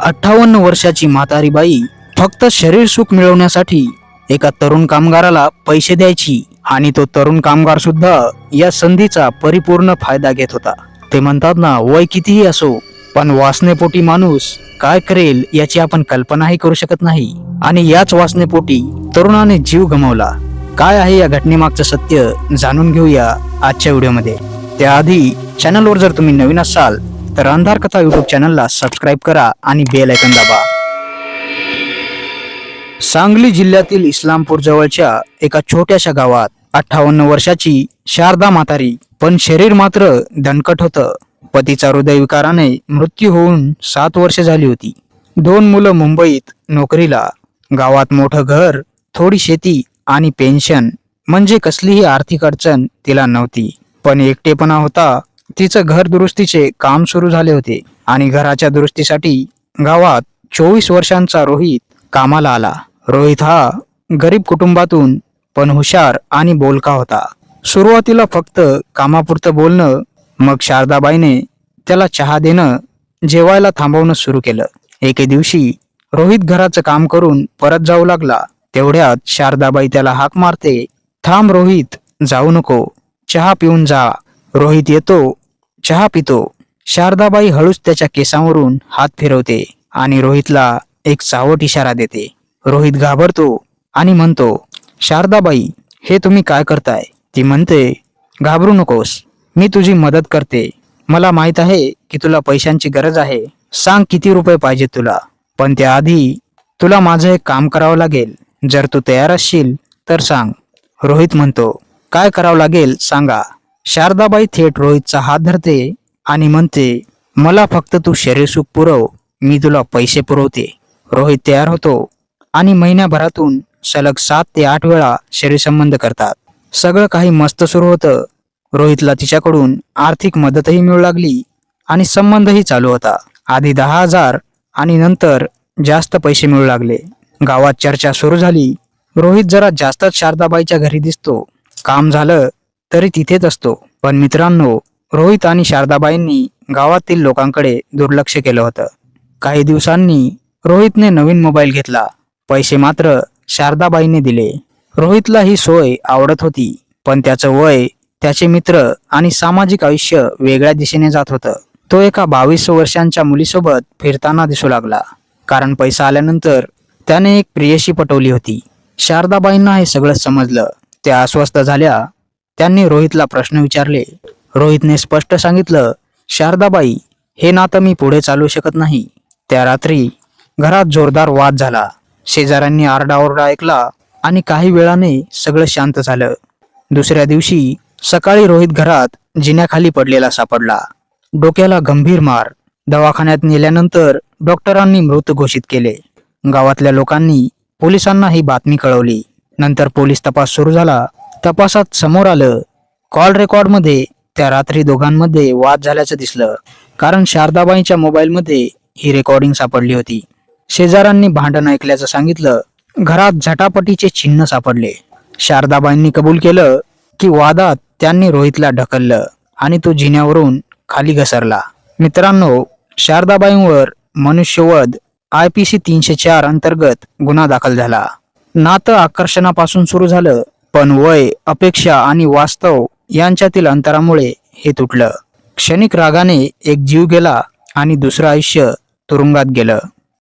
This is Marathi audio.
अठ्ठावन्न वर्षाची म्हातारी बाई फक्त शरीर सुख मिळवण्यासाठी एका तरुण कामगाराला पैसे द्यायची आणि तो तरुण कामगार सुद्धा या संधीचा परिपूर्ण फायदा घेत होता. ते म्हणतात ना वय कितीही असो पण वासनेपोटी माणूस काय करेल याची आपण कल्पनाही करू शकत नाही. आणि याच वासनेपोटी तरुणाने जीव गमावला. काय आहे या घटनेमागचं सत्य जाणून घेऊया आजच्या व्हिडिओमध्ये. त्याआधी चॅनलवर जर तुम्ही नवीन असाल तर अंधार कथा युट्यूब चॅनलला सबस्क्राईब करा आणि बेल ऐकन दाबा. सांगली जिल्ह्यातील इस्लामपूर जवळच्या एका छोट्याशा गावात अठ्ठावन्न वर्षाची शारदा म्हातारी पण शरीर मात्र दणकट होतं. पतीचा हृदयविकाराने मृत्यू होऊन सात वर्ष झाली होती. दोन मुलं मुंबईत नोकरीला. गावात मोठं घर थोडी शेती आणि पेन्शन म्हणजे कसलीही आर्थिक अडचण तिला नव्हती. पण एकटेपणा होता तिचं घर दुरुस्तीचे काम सुरू झाले होते आणि घराच्या दुरुस्तीसाठी गावात चोवीस वर्षांचा रोहित कामाला आला. रोहित हा गरीब कुटुंबातून पण हुशार आणि बोलका होता. सुरुवातीला फक्त कामापुरतं बोलणं मग शारदाबाईने त्याला चहा देणं जेवायला थांबवणं सुरू केलं. एके दिवशी रोहित घराचं काम करून परत जाऊ लागला. तेवढ्यात शारदाबाई त्याला हाक मारते थांब रोहित जाऊ नको. चहा पिऊन जा. रोहित येतो चहा पितो. शारदाबाई हळूच त्याच्या केसांवरून हात फिरवते आणि रोहितला एक चावट इशारा देते. रोहित घाबरतो आणि म्हणतो शारदाबाई हे तुम्ही काय करताय? ती म्हणते घाबरू नकोस. मी तुझी मदत करते. मला माहीत आहे की तुला पैशांची गरज आहे. सांग किती रुपये पाहिजे तुला. पण त्याआधी तुला माझं एक काम करावं लागेल. जर तू तयार असशील तर सांग. रोहित म्हणतो काय करावं लागेल सांगा. शारदाबाई थेट रोहितचा हात धरते आणि म्हणते मला फक्त तू शरीरसुख पुरव मी तुला पैसे पुरवते. रोहित तयार होतो आणि महिन्याभरातून सलग सात ते आठ वेळा शरीरसंबंध करतात. सगळं काही मस्त सुरू होतं. रोहितला तिच्याकडून आर्थिक मदतही मिळू लागली आणि संबंधही चालू होता. आधी दहा हजार आणि नंतर जास्त पैसे मिळू लागले. गावात चर्चा सुरू झाली. रोहित जरा जास्तच शारदाबाईच्या घरी दिसतो. काम झालं तरी तिथेच असतो. पण मित्रांनो रोहित आणि शारदाबाईंनी गावातील लोकांकडे दुर्लक्ष केलं होतं. काही दिवसांनी रोहितने नवीन मोबाईल घेतला. पैसे मात्र शारदाबाईने दिले. रोहितला ही सोय आवडत होती पण त्याचं वय त्याचे मित्र आणि सामाजिक आयुष्य वेगळ्या दिशेने जात होतं. तो एका बावीस वर्षांच्या मुलीसोबत फिरताना दिसू लागला. कारण पैसा आल्यानंतर त्याने एक प्रियशी पटवली होती. शारदाबाईंना हे सगळं समजलं. त्या अस्वस्थ झाल्या त्यांनी रोहितला प्रश्न विचारले. रोहितने स्पष्ट सांगितलं शारदाबाई हे नातं मी पुढे चालू शकत नाही. त्या रात्री घरात जोरदार वाद झाला. शेजाऱ्यांनी आरडाओरडा ऐकला आणि काही वेळाने सगळं शांत झालं. दुसऱ्या दिवशी सकाळी रोहित घरात जिन्याखाली पडलेला सापडला. डोक्याला गंभीर मार. दवाखान्यात नेल्यानंतर डॉक्टरांनी मृत घोषित केले. गावातल्या लोकांनी पोलिसांना ही बातमी कळवली. नंतर पोलीस तपास सुरू झाला तपासात समोर आलं. कॉल रेकॉर्डमध्ये त्या रात्री दोघांमध्ये वाद झाल्याचं दिसलं. कारण शारदाबाईंच्या मोबाईलमध्ये ही रेकॉर्डिंग सापडली होती. शेजाऱ्यांनी भांडण ऐकल्याचं सांगितलं. घरात झटापटीचे चिन्ह सापडले. शारदाबाईंनी कबूल केलं की वादात त्यांनी रोहितला ढकललं आणि तो जिन्यावरून खाली घसरला. मित्रांनो शारदाबाईंवर मनुष्यवध आय पी सी तीनशे चार अंतर्गत गुन्हा दाखल झाला. नातं आकर्षणापासून सुरू झालं. पण वय अपेक्षा आणि वास्तव यांच्यातील अंतरामुळे हे तुटलं. क्षणिक रागाने एक जीव गेला आणि दुसरं आयुष्य तुरुंगात गेलं.